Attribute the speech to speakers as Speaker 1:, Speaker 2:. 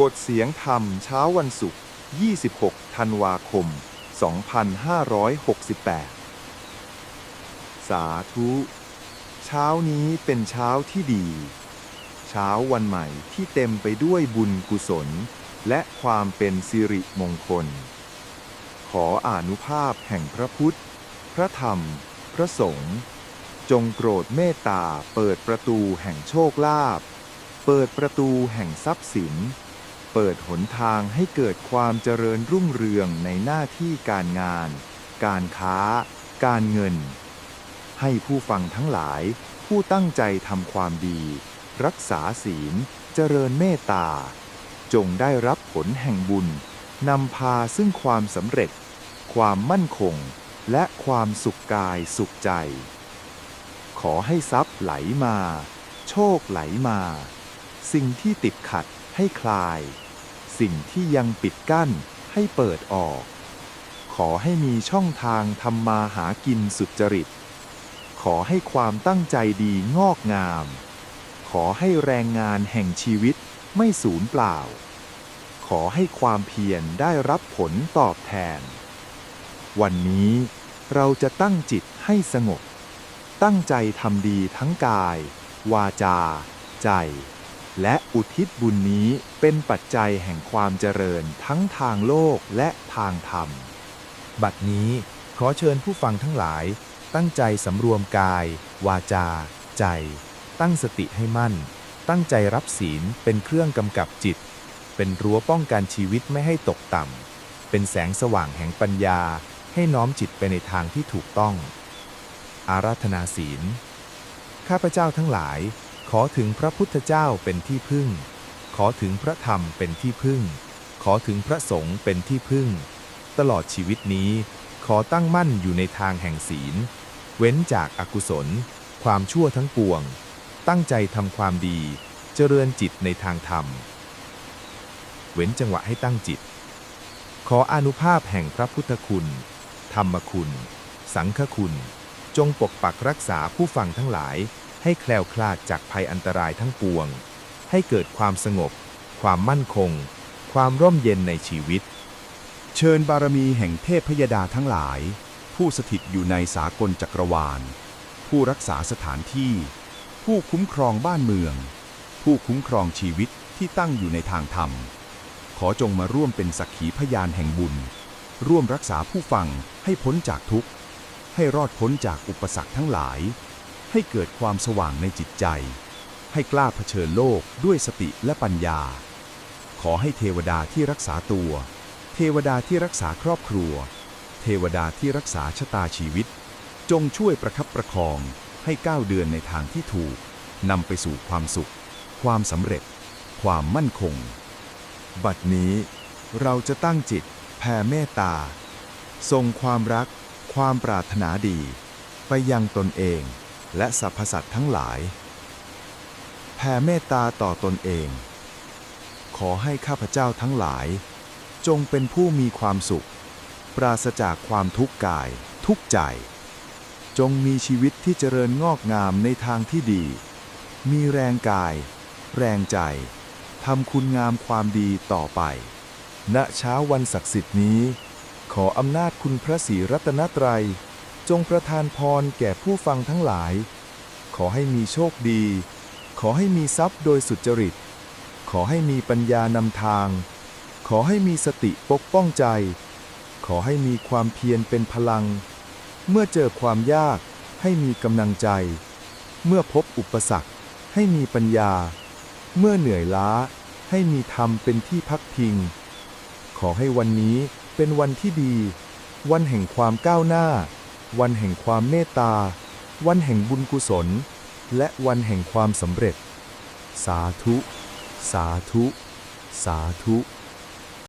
Speaker 1: บทเสียงธรรมเช้าวันศุกร์ 26 ธันวาคม 2568 สาธุ เช้านี้เป็นเช้าที่ดี เช้าวันใหม่ที่เต็มไปด้วยบุญกุศล และความเป็นสิริมงคล ขออานุภาพแห่งพระพุทธ พระธรรม พระสงฆ์จงโปรดเมตตาเปิดประตูแห่งโชคลาภเปิดประตูแห่งทรัพย์สิน เปิดหนทางให้เกิดความเจริญรุ่งเรืองในหน้าที่การงาน การค้า การเงิน ให้ผู้ฟังทั้งหลาย ผู้ตั้งใจทำความดี รักษาศีล เจริญเมตตา จงได้รับผลแห่งบุญนำพาซึ่งความสำเร็จ ความมั่นคง และความสุขกายสุขใจ ขอให้ทรัพย์ไหลมา โชคไหลมา สิ่งที่ติดขัด ให้คลาย สิ่งที่ยังปิดกั้นให้เปิดออก ขอให้มีช่องทางทำมาหากินสุจริต ขอให้ความตั้งใจดีงอกงาม ขอให้แรงงานแห่งชีวิตไม่สูญเปล่า ขอให้ความเพียรได้รับผลตอบแทน วันนี้เราจะตั้งจิตให้สงบ ตั้งใจทำดีทั้งกาย วาจา ใจ และอุทิศบุญนี้เป็นปัจจัยแห่งความเจริญทั้งทางโลกและทางธรรม
Speaker 2: บัดนี้ขอเชิญผู้ฟังทั้งหลาย ตั้งใจสำรวมกาย วาจา ใจ ตั้งสติให้มั่น ตั้งใจรับศีลเป็นเครื่องกำกับจิต เป็นรั้วป้องกันชีวิตไม่ให้ตกต่ำ เป็นแสงสว่างแห่งปัญญา ให้น้อมจิตไปในทางที่ถูกต้อง อาราธนาศีล ข้าพเจ้าทั้งหลาย ขอถึงพระพุทธเจ้าเป็นที่พึ่ง ขอถึงพระธรรมเป็นที่พึ่ง ขอถึงพระสงฆ์เป็นที่พึ่ง ตลอดชีวิตนี้ขอตั้งมั่นอยู่ในทางแห่งศีล เว้นจากอากุศล ความชั่วทั้งปวง ตั้งใจทำความดี เจริญจิตในทางธรรม เว้นจังหวะให้ตั้งจิต ขออนุภาพแห่งพระพุทธคุณ ธรรมคุณ สังฆคุณ จงปกปักรักษาผู้ฟังทั้งหลาย ให้แคล้วคลาดจากภัยอันตรายทั้งปวง ให้เกิดความสงบ ความมั่นคง ความร่มเย็นในชีวิต
Speaker 3: เชิญบารมีแห่งเทพพยดาทั้งหลาย ผู้สถิตอยู่ในสากลจักรวาล ผู้รักษาสถานที่ ผู้คุ้มครองบ้านเมือง ผู้คุ้มครองชีวิตที่ตั้งอยู่ในทางธรรม ขอจงมาร่วมเป็นสักขีพยานแห่งบุญ ร่วมรักษาผู้ฟังให้พ้นจากทุกข์ ให้รอดพ้นจากอุปสรรคทั้งหลาย ให้เกิดความสว่างในจิตใจ ให้กล้าเผชิญโลกด้วยสติและปัญญา ขอให้เทวดาที่รักษาตัว เทวดาที่รักษาครอบครัว เทวดาที่รักษาชะตาชีวิต จงช่วยประคับประคองให้ก้าวเดินในทางที่ถูกนำไปสู่ความสุข ความสำเร็จ ความมั่นคง
Speaker 1: บัดนี้เราจะตั้งจิตแผ่เมตตาทรงความรัก ความปรารถนาดี ไปยังตนเอง และสรรพสัตว์ทั้งหลาย แผ่เมตตาต่อตนเอง ขอให้ข้าพเจ้าทั้งหลาย จงเป็นผู้มีความสุข ปราศจากความทุกข์กาย ทุกข์ใจ จงมีชีวิตที่เจริญงอกงามในทางที่ดี มีแรงกาย แรงใจทำคุณงามความดีต่อไป ณ เช้าวันศักดิ์สิทธิ์นี้ ขออำนาจคุณพระศรีรัตนตรัย จงประทานพรแก่ผู้ฟังทั้งหลาย ขอให้มีโชคดี ขอให้มีทรัพย์โดยสุจริต ขอให้มีปัญญานำทาง ขอให้มีสติปกป้องใจ ขอให้มีความเพียรเป็นพลัง เมื่อเจอความยากให้มีกำลังใจ เมื่อพบอุปสรรคให้มีปัญญา เมื่อเหนื่อยล้าให้มีธรรมเป็นที่พักพิง ขอให้วันนี้เป็นวันที่ดี วันแห่งความก้าวหน้า วันแห่งความเมตตา วันแห่งบุญกุศล และวันแห่งความสำเร็จ สาธุ สาธุ สาธุ